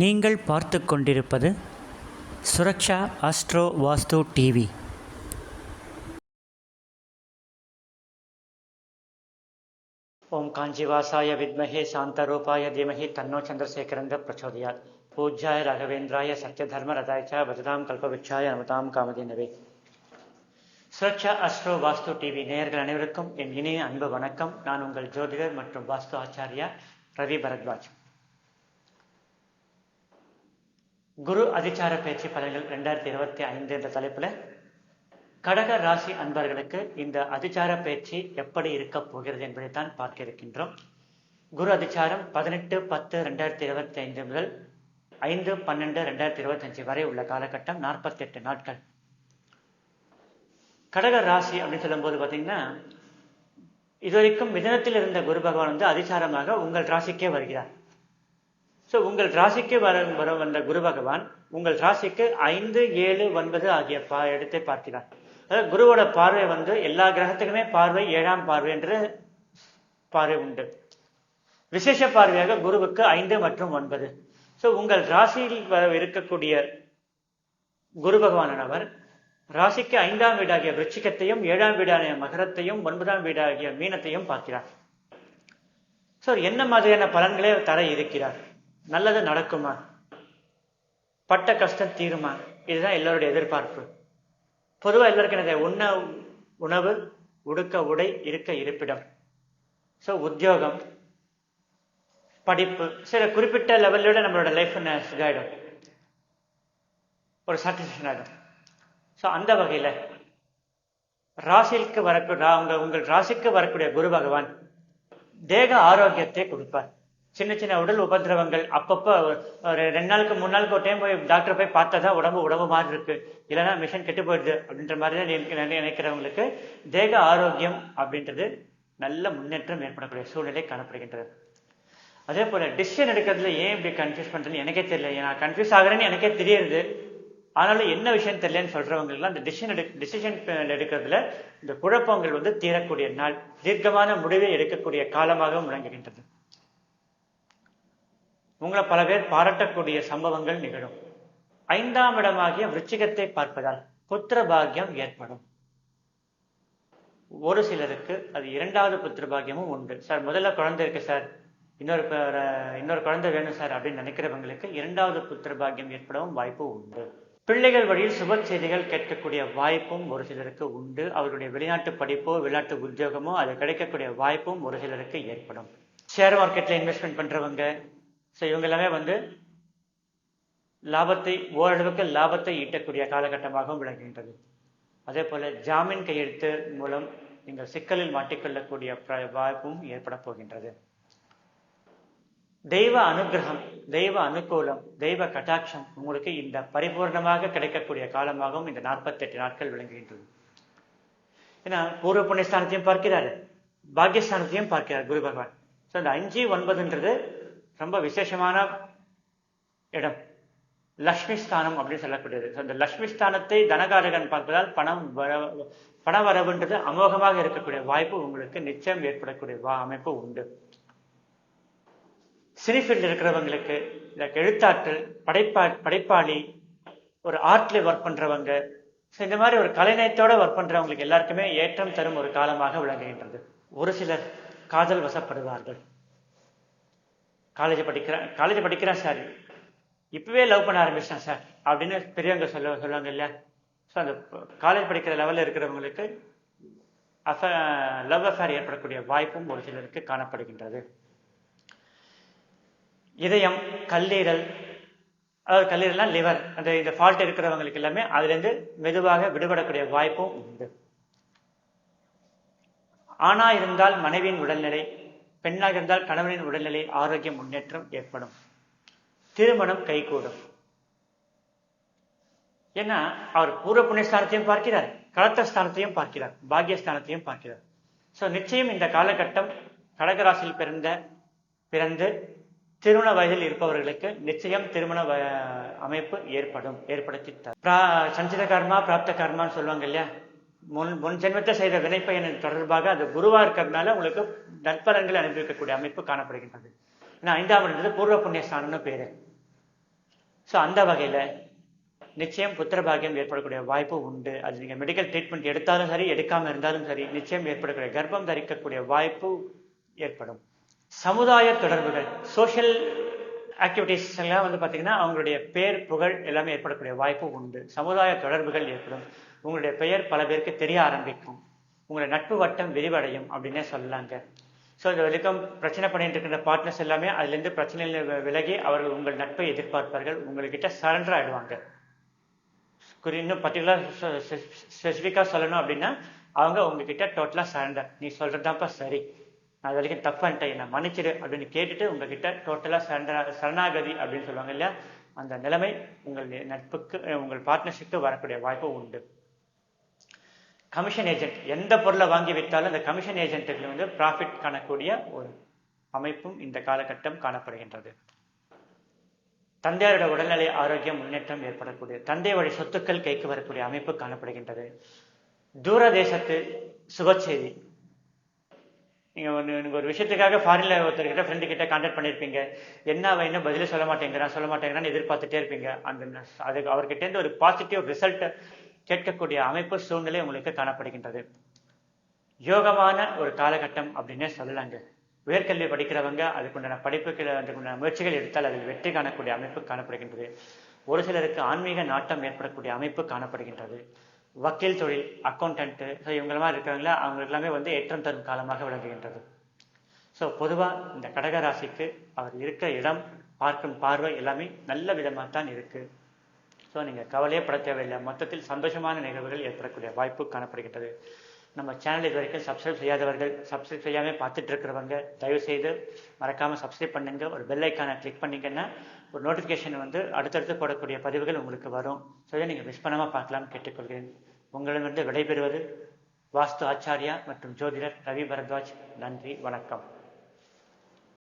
நீங்கள் பார்த்து கொண்டிருப்பது சுரக்ஷா அஸ்ட்ரோ வாஸ்து டிவி ஓம் காஞ்சிவாசாய வித்மஹே சாந்தரூபாய தீமஹி தன்னோ சந்திரசேகரந்த பிரச்சோதயாத். பூஜ்யாய ராகவேந்திராய சத்யதர்ம ரதாய்ச்சா பஜதாம் கல்பவிச்சாய அமதாம் காமதேனவே சுரக்ஷா அஸ்ட்ரோ வாஸ்து டிவி நேயர்கள் அனைவருக்கும் என் இனிய அன்பு வணக்கம். நான் உங்கள் ஜோதிடர் மற்றும் வாஸ்து ஆச்சாரியா ரவி பரத்வாஜ். குரு அதிச்சார பேச்சு பலன்கள் ரெண்டாயிரத்தி இருபத்தி ஐந்து என்ற தலைப்புல கடக ராசி அன்பர்களுக்கு இந்த அதிச்சார பேச்சு எப்படி இருக்க போகிறது என்பதைத்தான் பார்க்க இருக்கின்றோம். குரு அதிச்சாரம் பதினெட்டு பத்து ரெண்டாயிரத்தி இருபத்தி ஐந்து முதல் ஐந்து பன்னெண்டு ரெண்டாயிரத்தி இருபத்தஞ்சு வரை உள்ள காலகட்டம் நாற்பத்தி எட்டு நாட்கள். கடக ராசி அப்படின்னு சொல்லும்போது பார்த்தீங்கன்னா இதுவரைக்கும் மிதனத்தில் இருந்த குரு பகவான் வந்து அதிசாரமாக உங்கள் ராசிக்கே வருகிறார். ஸோ உங்கள் ராசிக்கு வர வர வந்த குரு பகவான் உங்கள் ராசிக்கு ஐந்து ஏழு ஒன்பது ஆகிய பா இடத்தை பார்க்கிறார். அதாவது குருவோட பார்வை வந்து எல்லா கிரகத்துக்குமே பார்வை ஏழாம் பார்வை என்று பார்வை உண்டு. விசேஷ பார்வையாக குருவுக்கு ஐந்து மற்றும் ஒன்பது. ஸோ உங்கள் ராசியில் வர இருக்கக்கூடிய குரு பகவானவர் ராசிக்கு ஐந்தாம் வீடாகிய விருச்சிகத்தையும் ஏழாம் வீடாகிய மகரத்தையும் ஒன்பதாம் வீடாகிய மீனத்தையும் பார்க்கிறார். ஸோ என்ன மாதிரியான பலன்களே தர இருக்கிறார்? நல்லது நடக்குமா? பட்ட கஷ்டம் தீருமா? இதுதான் எல்லோருடைய எதிர்பார்ப்பு. பொதுவாக எல்லாருக்கும் என்னது? உண்ண உணவு உடுக்க உடை இருக்க இருப்பிடம். ஸோ உத்தியோகம் படிப்பு சில குறிப்பிட்ட லெவலோட நம்மளோட லைஃப் இதாகிடும் ஒரு சாட்டிஸ்ஃபேக்ஷன் ஆகிடும் ஸோ அந்த வகையில் ராசிக்கு வரக்கூடிய உங்கள் உங்கள் ராசிக்கு வரக்கூடிய குரு பகவான் தேக ஆரோக்கியத்தை கொடுப்பார். சின்ன சின்ன உடல் உபதிரவங்கள் அப்பப்போ ஒரு ரெண்டு நாளுக்கு மூணு நாளுக்கு ஒரு டைம் போய் டாக்டர் போய் பார்த்தா தான் உடம்பு உடம்பு மாதிரி இருக்கு. இல்லைன்னா மிஷின் கெட்டு போயிடுது அப்படின்ற மாதிரி தான் நினைக்கிறவங்களுக்கு தேக ஆரோக்கியம் அப்படின்றது நல்ல முன்னேற்றம் ஏற்படக்கூடிய சூழ்நிலை காணப்படுகின்றது. அதே போல டிசிஷன் எடுக்கிறதுல ஏன் இப்படி கன்ஃபியூஸ் பண்றேன்னு எனக்கே தெரியல. நான் கன்ஃபியூஸ் ஆகிறேன்னு எனக்கே தெரியுது. ஆனாலும் என்ன விஷயம் தெரியலன்னு சொல்றவங்களுக்குலாம் அந்த டிசிஷன் எடு டிசிஷன் எடுக்கிறதுல இந்த குழப்பங்கள் வந்து தீரக்கூடிய நாள் தீர்க்கமான முடிவை எடுக்கக்கூடிய காலமாகவும் முழங்குகின்றது உங்களை பல பேர் பாராட்டக்கூடிய சம்பவங்கள் நிகழும். ஐந்தாம் இடமாகிய விருச்சிகத்தை பார்ப்பதால் புத்திர பாக்கியம் ஏற்படும். ஒரு சிலருக்கு அது இரண்டாவது புத்திர பாக்கியமும் உண்டு. சார் முதல்ல குழந்தை இருக்கு சார். இன்னொரு இன்னொரு குழந்தை வேணும் சார் அப்படின்னு நினைக்கிறவங்களுக்கு இரண்டாவது புத்திர பாக்கியம் ஏற்படவும் வாய்ப்பு உண்டு. பிள்ளைகள் வழியில் சுப செய்திகள் கேட்கக்கூடிய வாய்ப்பும் ஒரு சிலருக்கு உண்டு. அவருடைய வெளிநாட்டு படிப்போ வெளிநாட்டு உத்தியோகமோ அது கிடைக்கக்கூடிய வாய்ப்பும் ஒரு சிலருக்கு ஏற்படும். ஷேர் மார்க்கெட்ல இன்வெஸ்ட்மெண்ட் பண்றவங்க ஸோ இவங்க எல்லாமே வந்து லாபத்தை ஓரளவுக்கு லாபத்தை ஈட்டக்கூடிய காலகட்டமாகவும் விளங்குகின்றது. அதே போல ஜாமீன் கையெழுத்து மூலம் நீங்கள் சிக்கலில் மாட்டிக்கொள்ளக்கூடிய வாய்ப்பும் ஏற்பட போகின்றது. தெய்வ அனுகிரகம் தெய்வ அனுகூலம் தெய்வ கட்டாட்சம் உங்களுக்கு இந்த பரிபூர்ணமாக கிடைக்கக்கூடிய காலமாகவும் இந்த நாற்பத்தெட்டு நாட்கள் விளங்குகின்றது. ஏன்னா பூர்வ புண்ணியஸ்தானத்தையும் பார்க்கிறாரு பாக்கியஸ்தானத்தையும் பார்க்கிறார் குரு பகவான். ஸோ இந்த அஞ்சு ஒன்பதுன்றது ரொம்ப விசேஷமான இடம். லக்ஷ்மி ஸ்தானம் அப்படின்னு சொல்லக்கூடியது. இந்த லக்ஷ்மி ஸ்தானத்தை தனகாரகன் பார்ப்பதால் பணம் வர பண வரவுன்றது அமோகமாக இருக்கக்கூடிய வாய்ப்பு உங்களுக்கு நிச்சயம் ஏற்படக்கூடிய அமைப்பு உண்டு. சினிஃபீல்டு இருக்கிறவங்களுக்கு எழுத்தாற்றல் படைப்பா படைப்பாளி ஒரு ஆர்ட்ல ஒர்க் பண்றவங்க இந்த மாதிரி ஒரு கலைநயத்தோட ஒர்க் பண்றவங்களுக்கு எல்லாருக்குமே ஏற்றம் தரும் ஒரு காலமாக விளங்குகின்றது. ஒரு சிலர் காதல் வசப்படுவார்கள். காலேஜ் படிக்கிறேன் காலேஜ் படிக்கிறேன் சார். இப்பவே லவ் பண்ண ஆரம்பிச்சிட்டேன் சார். அப்படின்னு பெரியவங்க சொல்ல சொல்லுவாங்க இல்லையா? ஸோ அந்த காலேஜ் படிக்கிற லெவலில் இருக்கிறவங்களுக்கு அஃப லவ் அஃபேர் ஏற்படக்கூடிய வாய்ப்பும் ஒரு சிலருக்கு காணப்படுகின்றது. இதயம் கல்லீரல் அதாவது கல்லீரல்னா லிவர் அந்த இந்த ஃபால்ட் இருக்கிறவங்களுக்கு எல்லாமே அதுலேருந்து மெதுவாக விடுபடக்கூடிய வாய்ப்பும் உண்டு. ஆணா இருந்தால் மனைவியின் உடல்நிலை பெண்ணாக இருந்தால் கணவனின் உடல்நிலை ஆரோக்கிய முன்னேற்றம் ஏற்படும். திருமணம் கைகூடும். ஏன்னா அவர் பூர்வ புண்ணியஸ்தானத்தையும் பார்க்கிறார் கலத்தஸ்தானத்தையும் பார்க்கிறார் பாக்கியஸ்தானத்தையும் பார்க்கிறார். ஸோ நிச்சயம் இந்த காலகட்டம் கடகராசியில் பிறந்த பிறந்து திருமண வயதில் இருப்பவர்களுக்கு நிச்சயம் திருமண அமைப்பு ஏற்படும் ஏற்படுத்தி சஞ்சித கர்மா பிராப்த கர்மான்னு சொல்லுவாங்க இல்லையா? முன் முன் ஜென்மத்தை செய்த வினைப்பயன் தொடர்பாக அது குருவாக இருக்கிறதுனால உங்களுக்கு நற்பலன்களை அனுபவிக்கக்கூடிய அமைப்பு காணப்படுகின்றது. ஏன்னா ஐந்தாம் இடத்துல பூர்வ புண்ணியஸ்தானம்னு பேரு. ஸோ அந்த வகையில் நிச்சயம் புத்திரபாகியம் ஏற்படக்கூடிய வாய்ப்பு உண்டு. அது நீங்கள் மெடிக்கல் ட்ரீட்மெண்ட் எடுத்தாலும் சரி எடுக்காமல் இருந்தாலும் சரி நிச்சயம் ஏற்படக்கூடிய கர்ப்பம் தரிக்கக்கூடிய வாய்ப்பு ஏற்படும். சமுதாய தொடர்புகள் சோஷியல் ஆக்டிவிட்டீஸ் எல்லாம் வந்து பார்த்தீங்கன்னா அவங்களுடைய பேர் புகழ் எல்லாமே ஏற்படக்கூடிய வாய்ப்பு உண்டு. சமுதாய தொடர்புகள் ஏற்படும். உங்களுடைய பெயர் பல பேருக்கு தெரிய ஆரம்பிக்கும். உங்களுடைய நட்பு வட்டம் விரிவடையும் அப்படின்னே சொல்லலாங்க. ஸோ இந்த வரைக்கும் பிரச்சனை பண்ணிட்டு இருக்கிற பார்ட்னர்ஸ் எல்லாமே அதுலேருந்து பிரச்சனையில் விலகி அவர்கள் உங்கள் நட்பை எதிர்பார்ப்பார்கள். உங்கள்கிட்ட சரண்டர் ஆயிடுவாங்க. குறி இன்னும் பர்டிகுலர் ஸ்பெசிஃபிக்காக சொல்லணும் அப்படின்னா அவங்க உங்ககிட்ட டோட்டலாக சரண்டர் நீ சொல்கிறதாப்பா சரி. நான் அது வரைக்கும் தப்பான்ட்டேன் என்னை மன்னிச்சிடு அப்படின்னு கேட்டுட்டு உங்ககிட்ட டோட்டலாக சரண்டர் சரணாகதி அப்படின்னு சொல்லுவாங்க இல்லையா? அந்த நிலைமை உங்கள் நட்புக்கு உங்கள் பார்ட்னர்ஷிப்க்கு வரக்கூடிய வாய்ப்பு உண்டு. கமிஷன் ஏஜென்ட் எந்த பொருளை வாங்கி விற்றாலும் அந்த கமிஷன் ஏஜென்ட்டுகள் வந்து ப்ராஃபிட் காணக்கூடிய ஒரு அமைப்பும் இந்த காலகட்டம் காணப்படுகின்றது. தந்தையாரோட உடல்நிலை ஆரோக்கியம் முன்னேற்றம் ஏற்படக்கூடிய தந்தை வழி சொத்துக்கள் கைக்கு வரக்கூடிய அமைப்பு காணப்படுகின்றது. தூர தேசத்து சுபச்செய்தி நீங்கள் ஒன்று நீங்கள் ஒரு விஷயத்துக்காக ஃபாரினில் ஒருத்தர்கிட்ட ஃப்ரெண்டு கிட்ட கான்டாக்ட் பண்ணியிருப்பீங்க என்ன அவன் என்ன பதில் சொல்ல மாட்டேங்கிறான் சொல்ல மாட்டேங்கிறான்னு எதிர்பார்த்துட்டே இருப்பீங்க. அந்த அதுக்கு அவர்கிட்டேருந்து ஒரு பாசிட்டிவ் ரிசல்ட்டை கேட்கக்கூடிய அமைப்பு சூழ்நிலை உங்களுக்கு காணப்படுகின்றது. யோகமான ஒரு காலகட்டம் அப்படின்னே சொல்லலாங்க. உயர்கல்வி படிக்கிறவங்க அதுக்குண்டான படிப்புகள் அதுக்குண்டான முயற்சிகள் எடுத்தால் அதில் வெற்றி காணக்கூடிய அமைப்பு காணப்படுகின்றது. ஒரு சிலருக்கு ஆன்மீக நாட்டம் ஏற்படக்கூடிய அமைப்பு காணப்படுகின்றது. வக்கீல் தொழில் அக்கௌண்டன்ட்டு ஸோ இவங்களெல்லாம் இருக்கிறவங்கள அவங்க எல்லாமே வந்து ஏற்றம் தரும் காலமாக விளங்குகின்றது. ஸோ பொதுவாக இந்த கடக ராசிக்கு அவர் இருக்கிற இடம் பார்க்கும் பார்வை எல்லாமே நல்ல விதமாக தான் இருக்குது ஸோ நீங்கள் கவலையே பட தேவையில்லை. மொத்தத்தில் சந்தோஷமான நிகழ்வுகள் ஏற்படக்கூடிய வாய்ப்பு காணப்படுகின்றது. நம்ம சேனல் இது வரைக்கும் சப்ஸ்கிரைப் செய்யாதவர்கள் சப்ஸ்கிரைப் செய்யாமல் பார்த்துட்டு இருக்கிறவங்க தயவுசெய்து மறக்காமல் சப்ஸ்கிரைப் பண்ணுங்க. ஒரு பெல் ஐக்கானை கிளிக் பண்ணிங்கன்னா ஒரு நோட்டிஃபிகேஷன் வந்து அடுத்தடுத்து போடக்கூடிய பதிவுகள் உங்களுக்கு வரும். ஸோ இதை நீங்கள் மிஸ் பண்ணாமல் பார்க்கலாம்னு கேட்டுக்கொள்கிறேன். உங்களிடமிருந்து விடைபெறுவது வாஸ்து ஆச்சாரியா மற்றும் ஜோதிடர் ரவி பரத்வாஜ். நன்றி வணக்கம்.